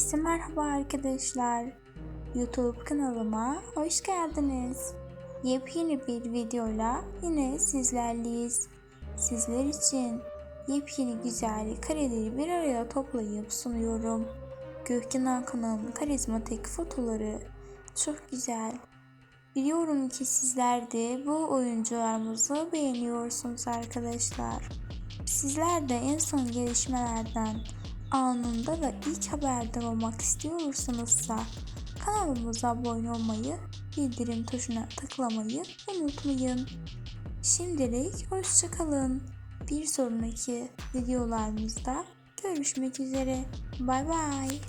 Herkese merhaba arkadaşlar. YouTube kanalıma hoş geldiniz. Yepyeni bir videoyla yine sizlerleyiz. Sizler için yepyeni güzel kareleri bir araya toplayıp sunuyorum. Gökhan Hakan'ın karizmatik fotoları çok güzel. Biliyorum ki sizler de bu oyuncularımızı beğeniyorsunuz arkadaşlar. Sizler de en son gelişmelerden anında ve ilk haberdar olmak istiyorsanızsa kanalımıza abone olmayı, bildirim tuşuna tıklamayı unutmayın. Şimdilik hoşçakalın. Bir sonraki videolarımızda görüşmek üzere. Bay bay.